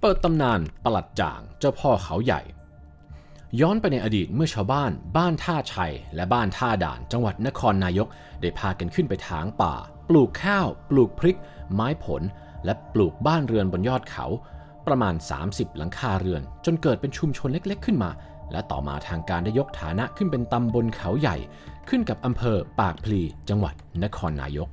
เปิดตำนานประหลัดจ่างเจ้าพ่อเขาใหญ่ ย้อนไปในอดีตเมื่อชาวบ้านบ้านท่าชัย และบ้านท่าด่านจังหวัดนครนายก ได้พากันขึ้นไปถางป่า ปลูกข้าว ปลูกพริก ไม้ผล และปลูกบ้านเรือนบนยอดเขา ประมาณ 30 หลังคาเรือน จนเกิดเป็นชุมชนเล็กๆ ขึ้นมา และต่อมาทางการได้ยกฐานะขึ้นเป็นตำบลเขาใหญ่ ขึ้นกับอำเภอปากพลี จังหวัดนครนายก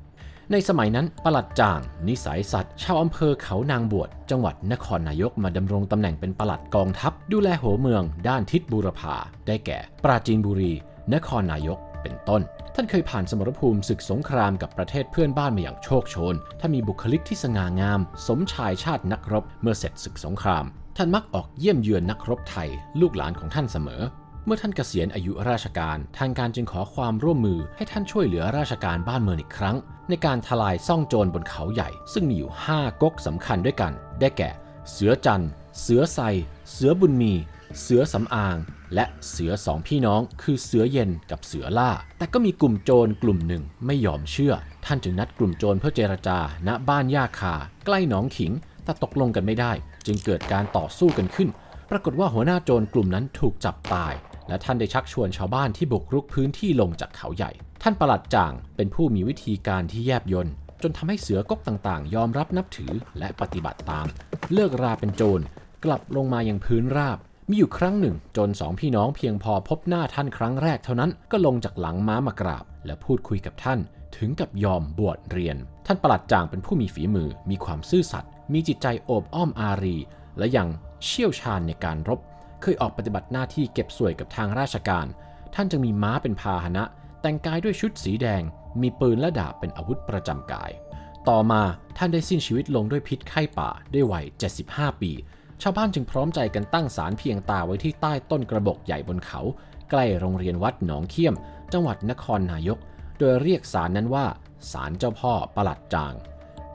ในสมัยนั้นปลัดจ่างนิสัยสัตว์ชาวอำเภอเขานางบวชจังหวัดนครนายกมาดำรงตำแหน่งเป็นปลัดกองทัพ ดูแลหัวเมืองด้านทิศบูรพาได้แก่ ปราจีนบุรี นครนายกเป็นต้น ท่านเคยผ่านสมรภูมิศึกสงครามกับประเทศเพื่อนบ้านมาอย่างโชคโชนถ้ามีบุคลิกที่สง่างาม สมชายชาตินักรบเมื่อเสร็จศึกสงคราม ท่านมักออกเยี่ยมเยือนนักรบไทย ลูกหลานของท่านเสมอ เมื่อท่านเกษียณอายุราชการ ทางการจึงขอความร่วมมือให้ท่านช่วยเหลือราชการบ้านเมืองอีกครั้ง ในการทลายซ่องโจรบนเขาใหญ่ ซึ่งมีอยู่ 5ก๊กสำคัญด้วยกัน ได้แก่ เสือจันทร์เสือไซเสือบุญมี เสือสำอาง และเสือสองพี่น้องคือเสือเย็นกับเสือล่า แต่ก็มีกลุ่มโจรกลุ่มหนึ่งไม่ยอมเชื่อ ท่านจึงนัดกลุ่มโจรเพื่อเจรจา ณบ้านย่าคา ใกล้หนองขิง แต่ตกลงกันไม่ได้ จึงเกิดการต่อสู้กันขึ้น ปรากฏว่าหัวหน้าโจรกลุ่มนั้นถูกจับตาย และท่านได้ชักชวนชาวบ้านที่บุกรุกพื้นที่ลงจากเขาใหญ่ ท่านประหลัดจ่างเป็นผู้มีวิธีการที่แยบยลจนทำให้เสือกกต่างๆ ยอมรับนับถือและปฏิบัติตาม เลิกราเป็นโจรกลับลงมายังพื้นราบ มีอยู่ครั้งหนึ่ง จนสองพี่น้องเพียงพอพบหน้าท่านครั้งแรกเท่านั้นก็ลงจากหลังม้ามากราบ และพูดคุยกับท่านถึงกับยอมบวชเรียน ท่านประหลัดจ่างเป็นผู้มีฝีมือ มีความซื่อสัตย์มีจิตใจโอบอ้อมอารี และยังเชี่ยวชาญในการรบ เคยออกปฏิบัติหน้าที่เก็บสวยกับทางราชการ ท่านจึงมีม้าเป็นพาหนะ แต่งกายด้วยชุดสีแดง มีปืนและดาบเป็นอาวุธประจำกาย ต่อมาท่านได้สิ้นชีวิตลงด้วยพิษไข้ป่าด้วยวัย 75 ปี ชาวบ้านจึงพร้อมใจกันตั้งศาลเพียงตาไว้ที่ใต้ต้นกระบอกใหญ่บนเขา ใกล้โรงเรียนวัดหนองเขี้ยม จังหวัดนครนายก โดยเรียกศาลนั้นว่าศาลเจ้าพ่อประหลัดจาง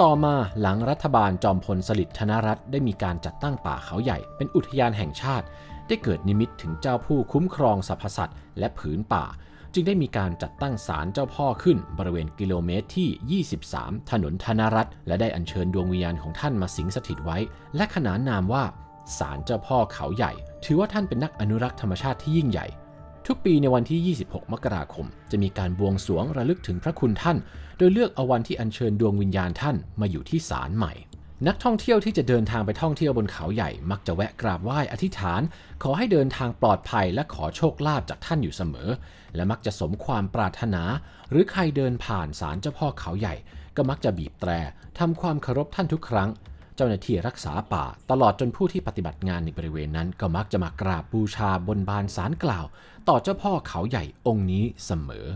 ต่อมาหลังรัฐบาลจอมพลสฤษดิ์ธนรัตน์ได้มีการจัดตั้งป่าเขาใหญ่ เป็นอุทยานแห่งชาติ ได้เกิดนิมิตถึงเจ้าผู้คุ้มครองสรรพสัตว์และผืนป่า จึงได้มีการจัดตั้งศาลเจ้าพ่อขึ้นบริเวณกิโลเมตรที่ 23 ถนนธนรัตน์และได้อัญเชิญดวงวิญญาณของท่านมาสิงสถิตไว้ และขนานนามว่าศาลเจ้าพ่อเขาใหญ่ ถือว่าท่านเป็นนักอนุรักษ์ธรรมชาติที่ยิ่งใหญ่ ทุกปีในวันที่ 26 มกราคม จะมีการบวงสรวงระลึกถึงพระคุณท่าน โดยเลือกเอาวันที่อัญเชิญดวงวิญญาณท่านมาอยู่ที่ศาลใหม่ นักท่องเที่ยวที่จะเดินทางไปท่องเที่ยวบนเขาใหญ่ มักจะแวะกราบไหว้อธิษฐาน ขอให้เดินทางปลอดภัยและขอโชคลาภจากท่านอยู่เสมอ และมักจะสมความปรารถนา หรือใครเดินผ่านศาลเจ้าพ่อเขาใหญ่ ก็มักจะบีบแตรทำความเคารพท่านทุกครั้ง เจ้าหน้าที่รักษาป่า ตลอดจนผู้ที่ปฏิบัติงานในบริเวณนั้น ก็มักจะมากราบบูชาบนบานสารกล่าว ต่อเจ้าพ่อเขาใหญ่องค์นี้เสมอ